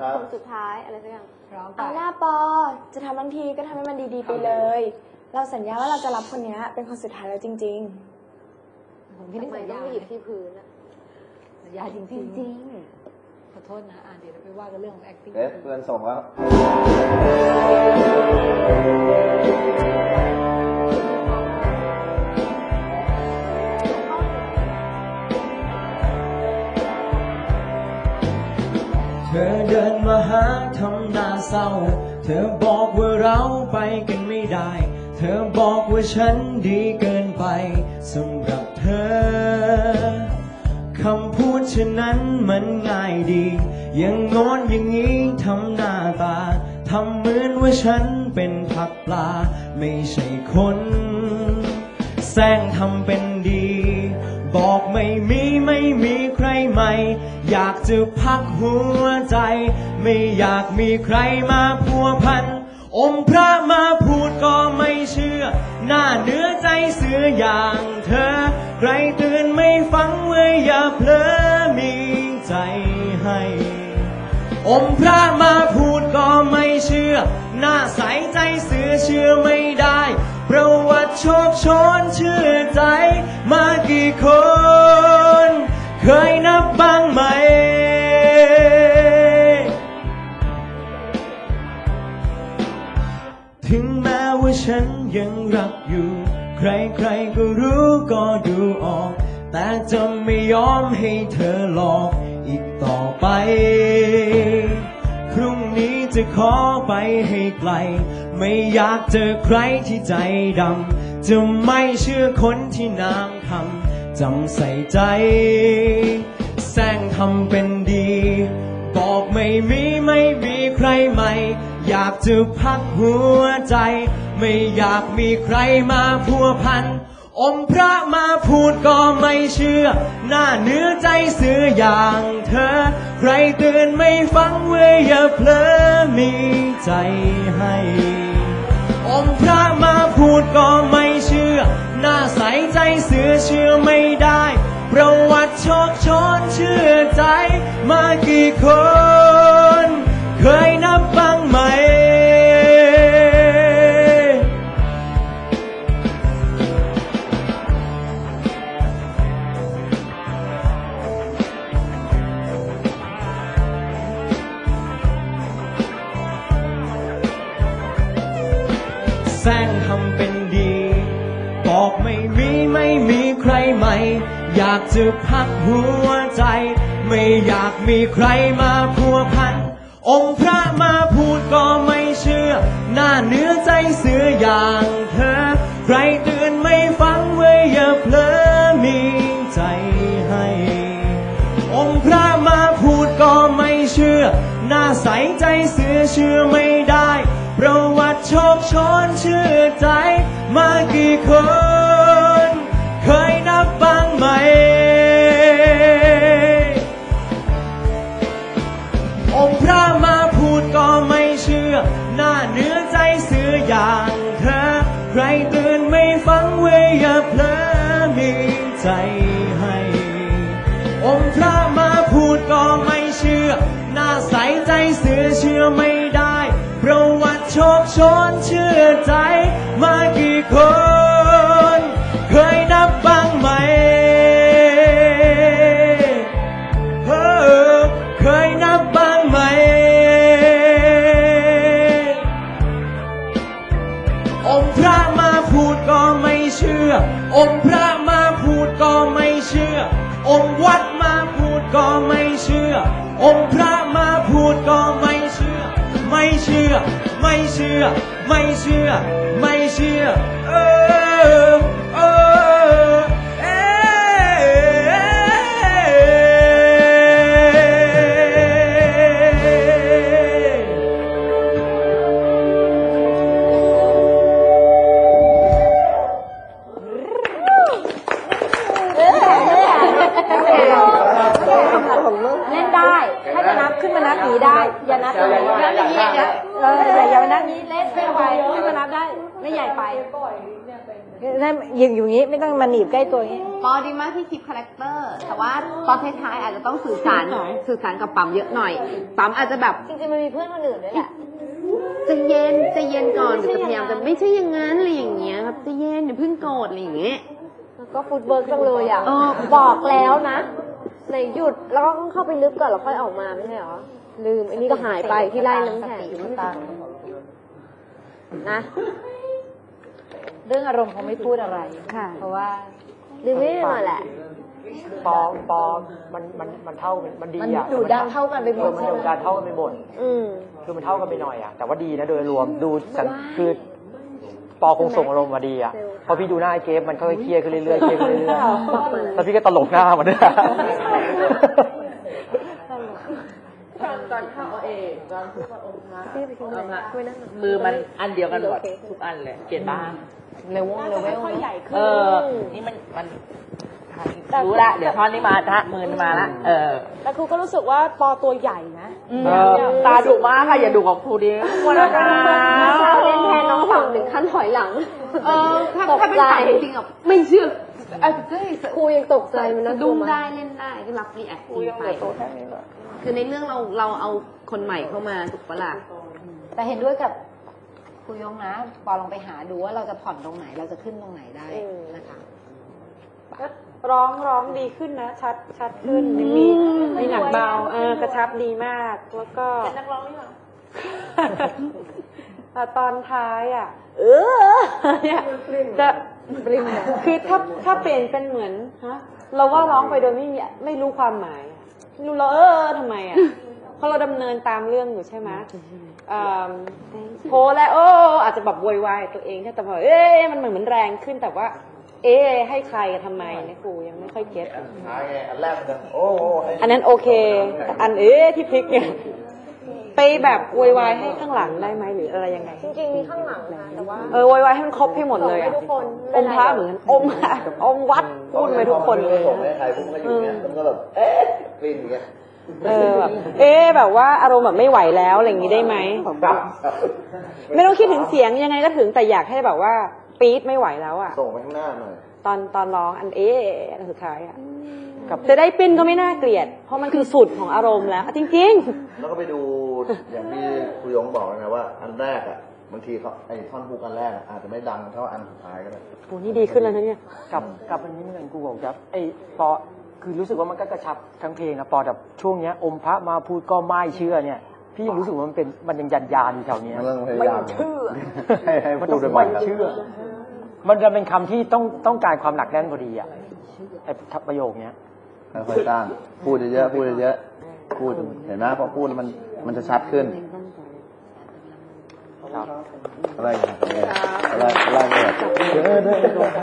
ครับคนสุดท้ายอะไรสักอย่างร้องไปเอาหน้าปอจะทำทั้งทีก็ทำให้มันดีๆไปเลย เราสัญญาว่าเราจะรับคนเนี้ย เป็นคนสุดท้ายแล้วจริง ผมพี่ทำนี่ไมสัญต้อญางไปหยิบที่พื้นอะสัญญาจริงจๆริงขอโทษนะอ่านเดี๋ยวเราไปว่ากันเรื่องของ acting เอ๊ะเพื่อนส่งแล้ว มาหาทำหน้าเศร้า เธอบอกว่าเราไปกันไม่ได้ เธอบอกว่าฉันดีเกินไปสำหรับเธอ คำพูดเช่นนั้นมันง่ายดี ยังงอนอย่างนี้ทำหน้าตา ทำเหมือนว่าฉันเป็นผักปลา ไม่ใช่คนแซงทำเป็นดี บอกไม่มีไม่มีใครใหม่ อยากจะพักหัวใจ ไม่อยากมีใครมาพัวพัน อมพระมาพูดก็ไม่เชื่อ หน้าเนื้อใจเสืออย่างเธอ ใครเตือนไม่ฟังเว้ยอย่าเพลอมีใจให้ อมพระมาพูดก็ไม่เชื่อ หน้าใสใจเสือเชื่อไม่ได้ ประวัติโชคชนเชื่อใจ มากี่คน ถึงแม้ว่าฉันยังรักอยู่ ใครๆก็รู้ก็ดูออก แต่จะไม่ยอมให้เธอหลอกอีกต่อไป พรุ่งนี้จะขอไปให้ไกล ไม่อยากเจอใครที่ใจดำ จะไม่เชื่อคนที่นางคำจำใส่ใจแซงทำเป็นดี บอกไม่มีไม่มีใครใหม่ อยากจะพักหัวใจ ไม่อยากมีใครมาพัวพัน อมพระมาพูดก็ไม่เชื่อ หน้าเนื้อใจเสืออย่างเธอ ใครเตือนไม่ฟังเว้ยอย่าเพลอมีใจให้ อมพระมาพูดก็ไม่เชื่อ หน้าใสใจเสือเชื่อไม่ได้ ประวัติ ชคชนเชื่อใจ มากี่คน เคยนับบ้างไหมแซงทำเป็นดี บอกไม่มีไม่มีใครใหม่ อยากจะพักหัวใจ ไม่อยากมีใครมาพัวพัน องค์พระมาพูดก็ไม่เชื่อ หน้าเนื้อใจเสืออย่างเธอ ใครเตือนไม่ฟังเว้ยอย่าเพลอมีใจให้ องค์พระมาพูดก็ไม่เชื่อ หน้าใสใจเสือเชื่อไม่ได้ ประวัติโชคชนเชื่อใจ มากี่คน อย่างเธอ ใครเตือนไม่ฟังเว้ยอย่าเพลอมีใจให้ องค์พระมาพูดก็ไม่เชื่อ หน้าใสใจเสือเชื่อไม่ได้ ประวัติโชคชนเชื่อใจ มากี่คน องค์พระมาพูดก็ไม่เชื่อ องค์พระมาพูดก็ไม่เชื่อ องค์วัดมาพูดก็ไม่เชื่อ องค์พระมาพูดก็ไม่เชื่อ ไม่เชื่อ ไม่เชื่อ ไม่เชื่อ ไม่เชื่อ เออ ใหญ่ไปปล่อยเนี่ยเป็นนั่นยืนอยู่อย่างนี้ไม่ต้องมาหนีบใกล้ตัวอย่างนี้ปอดีมากที่คิดคาแรคเตอร์ แต่ว่าตอนท้ายๆอาจจะต้องสื่อสารสื่อสารกับปั๊มเยอะหน่อย ปั๊มอาจจะแบบจริงๆมันมีเพื่อนคนอื่นด้วยแหละใจะเย็นใจะเย็นก่อนเดี๋ยวจะพยายามจะไม่ใช่อย่างนั้นอะไรอย่างเงี้ยแบบใจะเย็นอย่าเพิ่งโกรธอะไรอย่างเงี้ยแล้วก็ฟุตเบิร์กจังเลยอะเออบอกแล้วนะไหนหยุดแล้วก็ต้องเข้าไปลึกก่อนแล้วค่อยออกมาไม่ใช่เหรอลืมอันนี้ก็หายไปที่ไล่น้ำแข็งนะ เรื่องอารมณ์เขาไม่พูดอะไร ค่ะ เพราะว่าลืมไม่ได้มาแหละ ปอปอมันมันมันเท่ากันมันดีมันอะดุดันเท่ากันไปหมเอดอมันใช่ดุไหมดันเท่ากันไปหมดอืม คือมันเท่ากันไปหน่อยอะแต่ว่าดีนะโดยรวมดูสันคือปอคงส่งอารมณ์มาดีอะพอพี่ดูหน้าไอ้เกฟมันค่อยๆเครียดขึ้นเรื่อยๆเครียดขึ้นเรื่อยๆแล้วพี่ก็ตลกหน้ามันด้วยมือมันอันเดียวกันหมดทุกอันเลยเกลียดบ้าง เลเวลเลเวลเออ นี่มันมันรู้ละ เดี๋ยวท่อนนี้มาท่ามือนี้มาละเออ แต่ครูก็รู้สึกว่าปอตัวใหญ่นะ เออตาดุมากค่ะอย่าดุกับครูดิควรนะคะเล่นแทนน้องฝั่งถึงขั้นถอยหลัง เออถ้าตกถ้าเป็นใจสายจริงๆอะไม่เชื่อเออเฮ้ยครูยังตกใจมันนะสะดุ้งได้เล่นได้ก็รับรีแอคทีไปคือในเรื่องเราเราเอาคนใหม่เข้ามาถูกปะล่ะ แต่เห็นด้วยกับ ครูยงนะปอลองไปหาดูว่าเราจะผ่อนตรงไหนเราจะขึ้นตรงไหนได้นะคะก็ร้องร้องดีขึ้นนะ ชัดชัดขึ้นยังมีมีหนักเบาเออกระชับดีมากแล้วก็นักร้องนี่หรอแต่ตอนท้ายอะ เออเนี่ยจะคือถ้าถ้าเปลี่ยนเป็นเหมือนฮะเราว่าร้องไปโดยไม่มีไม่รู้ความหมายอะไม่รู้เราเออทำไมอะเพราะเราดำเนินตามเรื่องอยู่ใช่ไหมอ่าโพสแล้วโอ้อาจจะแบบโวยวายตัวเองแต่พอเอ๊ะมันเหมือนเหมือนแรงขึ้นแต่ว่า เอ๊ะให้ใครทำไมเนี่ยครูยังไม่ค่อยเก็ตท้ายไงอันแรกมันจะโอ้โหไอ้อันนั้นโอเคแต่อันเอ๊ะที่พลิกเนี่ยไปแบบโวยวายให้ข้างหลังได้ไหมหรืออะไรยังไง จริงๆมีข้างหลังนะแต่ว่าเออโวยวายให้มันครบให้หมดเลยให้อะทุกคนอมพระเหมือนกันอมพระอมวัดพูดไปทุกคนเลย ส่งให้ใครพวกมันก็อยู่เงี้ยมันก็แบบเอ๊ะกลิ้นอย่างเงี้ย เออแบบเอ๊ะแบบว่าอารมณ์แบบไม่ไหวแล้วอะไรอย่างนี้ได้ไหมครับไม่ต้องคิดถึงเสียงยังไงก็ถึงแต่อยากให้แบบว่าปี๊ดไม่ไหวแล้วอะส่งไปข้างหน้าหน่อย ตอนตอนร้องอันเอ๊ะอันสุดท้ายอะกับจะได้ปิ้นก็ไม่น่าเกลียด เพราะมันคือสุดของอารมณ์แล้วจริงๆแล้วก็ไปดูอย่างที่ครูยงบอกนะว่า อันแรกอะบางทีเขาไอ้ท่อนฮุกอันแรกอะอาจจะไม่ดังเท่าอันสุดท้ายก็ได้โหนี่ดีขึ้นแล้วนะเนี่ย กับกับอันนี้เหมือนกันกูบอกครับไอ้ปอ คือรู้สึกว่ามันก็กระชับทั้งเพลงนะปอแต่ช่วงเนี้ยอมพระมาพูดก็ไม่เชื่อเนี่ย พี่ยังรู้สึกว่ามันเป็นมันยังยันยานอยู่แถวเนี้ยมันต้องพยาไม่ยามเชื่อ ให้ให้มันพูต้อดงบ่อไม่ยๆครับ เชื่อ มันจะเป็นคำที่ต้องต้องการความหนักแน่นพอดีอะไอ้ประโยคเนี้ย ค่อยๆสร้าง พูดเยอะๆ พูดเยอะๆ พูด เห็นไหมพอพูดแล้วมัน มันจะชัดขึ้น ครับ อะไรอย่างเงี้ยอะไร อะไรเนี่ย